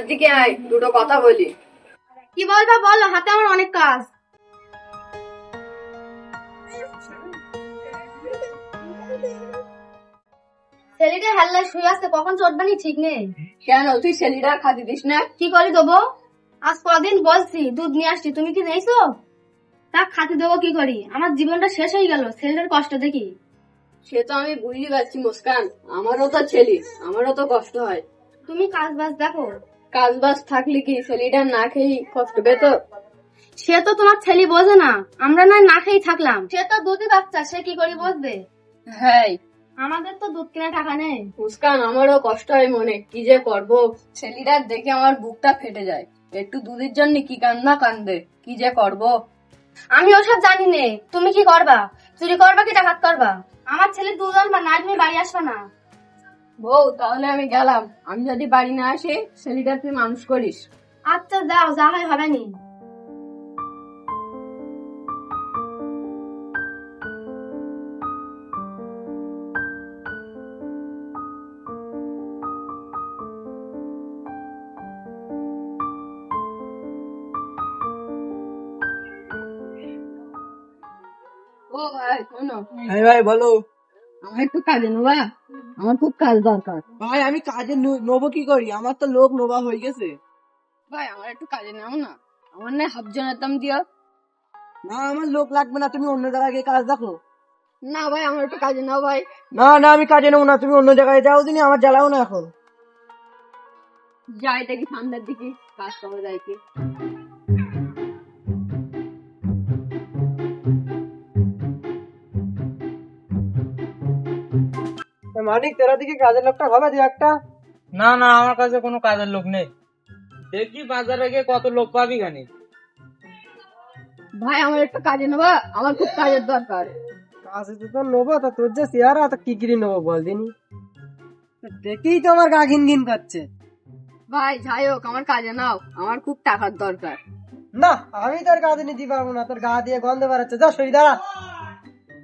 এদিকে আয় দুটো কথা বলি। কি বলবা বলো হাতে আমার অনেক কাজ। ছেলেটা শুয়ে আসতে কখন চটবানি ঠিক নেই। কেন তুই ছেলেটা খাতি দিস না? কি করে দেবো? আজ কদিন বলছি দুধ নিয়ে আসছি তুমি কি নেইছো? তা খাতে দেবো কি করি? আমার জীবনটা শেষ হয়ে গেল ছেলেটার কষ্ট দেখি। সে তো আমি বুঝতে পারছি মুস্কান। আমারও তো ছেলে আমারও তো কষ্ট হয়। তুমি কাজ বাজ দেখো। কাজ বাজ থাকলে কি ছেলেটা না খেয়ে কষ্ট পেত? সে তো তোমার ছেলে বোঝে না। আমরা না না খেয়ে থাকলাম। সে তো দুধই বাচ্চা সে কি করে বুঝবে? হ্যাঁ। আমাদের তো দুধ কেনা টাকা নেই। মুস্কান আমারও কষ্ট হয় মনে। কি যে করব? ছেলেটার দেখে আমার বুকটা ফেটে যায়। একটু দুধের জন্য কি কান্না কান্দে? কি যে করব? আমি ওসব জানি নে। তুমি কি করবা? চুরি করবা কি ডাকাত করবা? আমার ছেলে দুধ আনবা না তুমি বাড়ি আসবা না। বউ তাহলে আমি গেলাম। আমি যদি বাড়ি না আসি ছেলেটা তুই মানুষ করিস। আচ্ছা যাও যা হয় হবে নি। ও ভাই শোনো। হ্যাঁ ভাই বলো। আমার একটু কাজে নেবা। আমার খুব কাজ দরকার। ভাই আমি কাজে নেব কি করি? আমার তো লোক নোবা হয়ে গেছে। ভাই আমার একটু কাজে নাও না। আমার না হাফ জনের দাম দিও। না আমার লোক লাগবে না। তুমি অন্য জায়গায় গিয়ে কাজ দেখো। না ভাই আমার একটু কাজে নাও ভাই। না না আমি কাজে নেব না। তুমি অন্য জায়গায় যাও দিনি আমার জ্বালাও না এখন। যাই দেখি সামনের দিকে কাজ করা যায় কি। মানিক তেরা দিকে কাজের লোকটা হবে দু একটা? না না আমার কাছে কোনো কাজের লোক নেই। দেখি বাজারে গিয়ে কত লোক পাবি গানি ভাই আমার একটু কাজে নেবা আমার খুব কাজের দরকার। কাজে তো তোর নেব তা তোর যে চেহারা তা কি কিরি নেব বল দিনি। দেখেই তো আমার গা ঘিন ঘিন করছে। ভাই যাই হোক আমার কাজে নাও আমার খুব টাকার দরকার। না আমি তোর কাজে নিতে পারব না তোর গা দিয়ে গন্ধ বেরোচ্ছে। যা সরি দাঁড়া।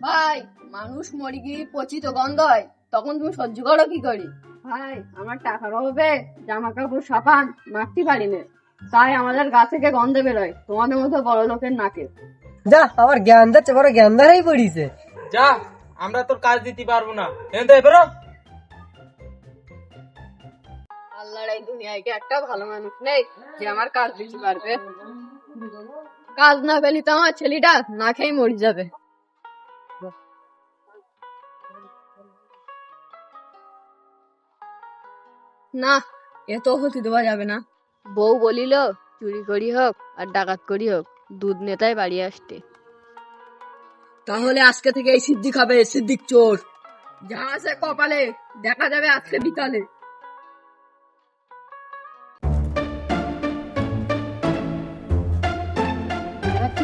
ভাই মানুষ মরে গিয়ে পচিত গন্ধ হয়। তখন তুমি সহ্য করো কি করি? ভাই আমার টাকার অভাবে জামা কাপড় সাবান মাখতে পারি না তাই আমাদের গা থেকে গন্ধ বেরোয় তোমাদের মতো বড় লোকের নাকে। যা আমার জ্ঞান যাচ্ছে বড় জ্ঞান দ্বারাই পড়িছে। যা আমরা তোর কাজ দিতে পারব না। এনতে বেরো। আল্লাহর এই দুনিয়ায় কি একটা ভালো মানুষ নেই যে আমার কাজ দিতে পারবে? কাজ না পেলি তো আমার ছেলেটা না খেয়ে মরে যাবে। না এ তো হতে দেওয়া যাবে না। বউ বলিল চুরি করি হোক আর ডাকাত করি হোক দুধ নেতায় বাড়ি আসতে। তাহলে আজকে থেকে এই সিদ্দিক হবে সিদ্দিক চোর। যা আছে কপালে দেখা যাবে আজকে বিকালে।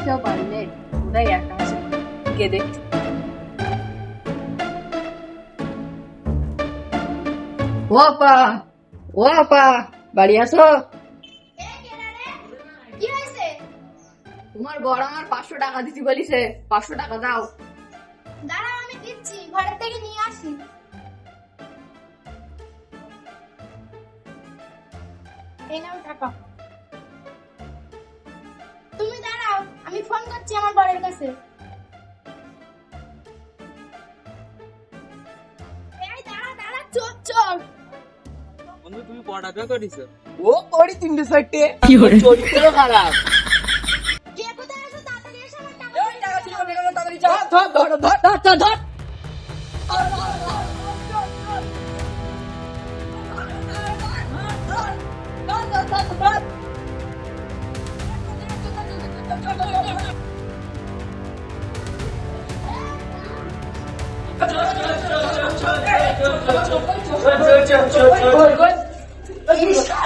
কেউ ওটাই একা আছে ও আপা বাড়ি আসো তোমার বড় আমার পাঁচশো টাকা দিতে বলিছে। পাঁচশো টাকা দাও। দাঁড়াও আমি দিচ্ছি। ঘরের থেকে নিয়ে আসি। এই নাও টাকা। তুমি দাঁড়াও আমি ফোন করছি আমার বরের কাছে। বিয়ে করিস ও করি তিনটে চারটে চরিত্র খারাপ কে কোথায় আছো তাড়াতাড়ি এসে আমার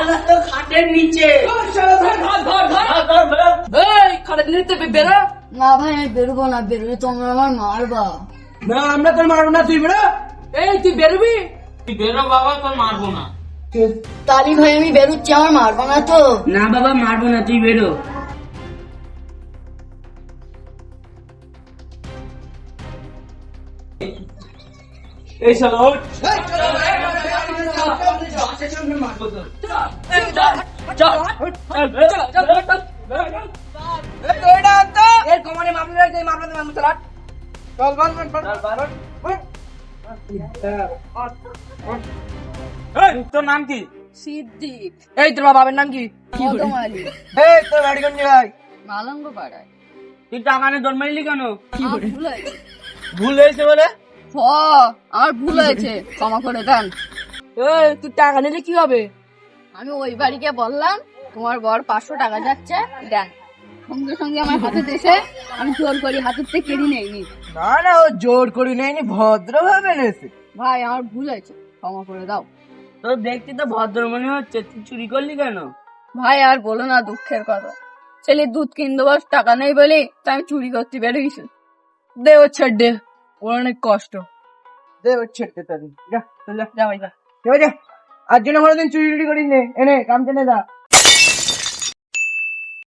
ধর না ভাই আমি বেরোবো না বেরোলে তোমরা আমার মারবা। না আমরা তোর মারবো না তুই বেরো। এই তুই বেরোবি? তুই বেরো বাবা তোর মারবো না। তালি ভাই আমি বেরোচ্ছি আমার মারবা না তো। না বাবা মারবো না তুই বেরো। এই শালা ওঠ। চল বল বল বল এই, তোর নাম কি সিদ্দিক এই তোর বাবার নাম কি? এই তোর বাড়ি কোন জায়গায় মালঙ্গ পাড়ায়। তুই টাকা জন্মাইলি কেন? ভুল হয়েছে বলে? আমার ভুল হয়েছে। ক্ষমা করে দেন। তুই টাকা নিলে কি হবে? আমি ওই বাড়িকে বললাম তোমার বর পাঁচশো টাকা যাচ্ছে দেন। সঙ্গে সঙ্গে আমার হাতে দেশে আমি জোর করি হাতের থেকে কেড়ে নেইনি। না না ও জোর করি নেয়নি ভদ্র ভাবে নেছে। ভাই আমার ভুল হয়েছে ক্ষমা করে দাও। তোর দেখতে তো ভদ্র মনে হচ্ছে তুই চুরি করলি কেন? ভাই আর বলো না দুঃখের কথা। ছেলে দুধ কিনতে বস টাকা নেই বলে তাই আমি চুরি করতে বেরোইছি দে ও ছেড় দে ওর অনেক কষ্ট। দে তারি যা চল যা। যা ভাই যা। যা আর জন্য কোনোদিন চুরি টুরি করিস নে। এনে কাম টেনে যা